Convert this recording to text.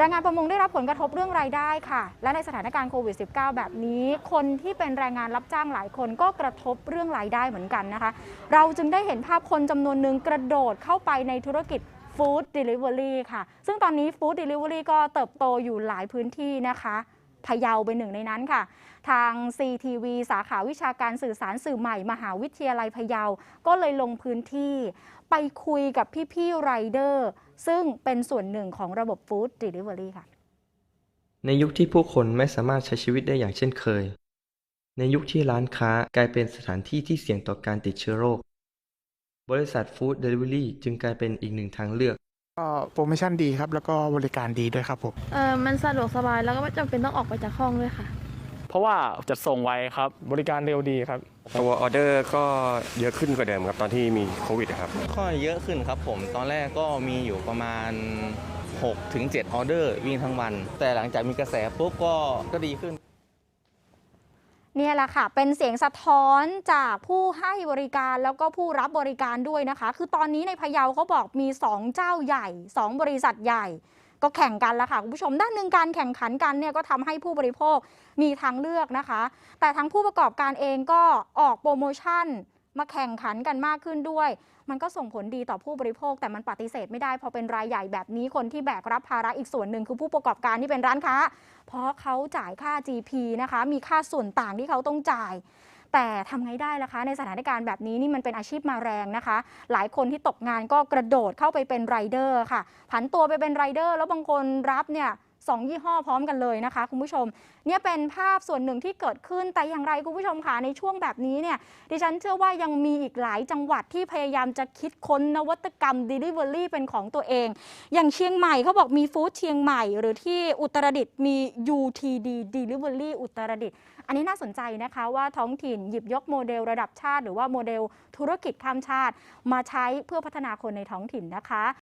แรงงานประมงได้รับผลกระทบเรื่องรายได้ค่ะ และในสถานการณ์โควิด -19 แบบนี้ คนที่เป็นแรงงานรับจ้างหลายคนก็กระทบเรื่องรายได้เหมือนกันนะคะ เราจึงได้เห็นภาพคนจำนวนหนึ่งกระโดดเข้าไปในธุรกิจฟู้ดเดลิเวอรี่ค่ะ ซึ่งตอนนี้ฟู้ดเดลิเวอรี่ก็เติบโตอยู่หลายพื้นที่นะคะ พะเยาเป็นหนึ่งในนั้นค่ะ ทาง CTV สาขาวิชาการสื่อสารสื่อใหม่ มหาวิทยาลัยพะเยา ก็เลยลงพื้นที่ ไปคุยกับพี่ๆไรเดอร์ซึ่งเป็นส่วนหนึ่งของระบบฟู้ดเดลิเวอรี่ค่ะ ในยุคที่ผู้คนไม่สามารถใช้ชีวิตได้อย่างเช่นเคย ในยุคที่ร้านค้ากลายเป็นสถานที่ที่เสี่ยงต่อการติดเชื้อโรค บริษัทฟู้ดเดลิเวอรี่จึงกลายเป็นอีกหนึ่งทางเลือก ก็โปรโมชั่นดีครับ แล้วก็บริการดีด้วยครับผมเออมันสะดวกสบายแล้วก็ไม่จำเป็นต้องออกไปจากห้องด้วยค่ะ เพราะว่าจะส่งไวครับ บริการเร็วดีครับ ตัวออเดอร์ก็เยอะขึ้นกว่าเดิมครับ ตอนที่มีโควิดครับ ก็เยอะขึ้นครับผม ตอนแรกก็มีอยู่ประมาณ6ถึง7ออเดอร์วิ่งทั้งวัน แต่หลังจากมีกระแสปุ๊บก็ก็ดีขึ้น เนี่ยแหละค่ะ เป็นเสียงสะท้อนจากผู้ให้บริการแล้วก็ผู้รับบริการด้วยนะคะ คือตอนนี้ในพะเยาเขาบอกมี 2 เจ้าใหญ่ 2 บริษัทใหญ่ ก็แข่งกันแล้วค่ะคุณผู้ชมด้านหนึ่งการแข่งขันกันเนี่ยก็ทำให้ผู้บริโภคมีทางเลือกนะคะ แต่ทั้งผู้ประกอบการเองก็ออกโปรโมชั่น มาแข่งขันกันมากขึ้นด้วย มันก็ส่งผลดีต่อผู้บริโภค แต่มันปฏิเสธไม่ได้พอเป็นรายใหญ่แบบนี้คนที่แบกรับภาระอีกส่วนหนึ่งคือผู้ประกอบการที่เป็นร้านค้า เพราะเขาจ่ายค่า GP นะคะ มีค่าส่วนต่างที่เขาต้องจ่าย แต่ทำไงได้ล่ะคะ ในสถานการณ์แบบนี้นี่มันเป็นอาชีพมาแรงนะคะ หลายคนที่ตกงานก็กระโดดเข้าไปเป็นไรเดอร์ค่ะ ผันตัวไปเป็นไรเดอร์แล้วบางคนรับเนี่ย สองยี่ห้อพร้อมกันเลยนะคะคุณผู้ชม เนี่ยเป็นภาพส่วนหนึ่งที่เกิดขึ้นแต่อย่างไรคุณผู้ชมคะในช่วงแบบนี้เนี่ยดิฉันเชื่อว่ายังมีอีกหลายจังหวัดที่พยายามจะคิดค้นนวัตกรรม Delivery เป็นของตัวเอง อย่างเชียงใหม่เขาบอกมีฟู้ดเชียงใหม่ หรือที่อุตรดิตถ์มี UTD Delivery อุตรดิตถ์อันนี้น่าสนใจนะคะว่าท้องถิ่นหยิบยกโมเดลระดับชาติ หรือว่าโมเดลธุรกิจข้ามชาติ มาใช้เพื่อพัฒนาคนในท้องถิ่นนะคะ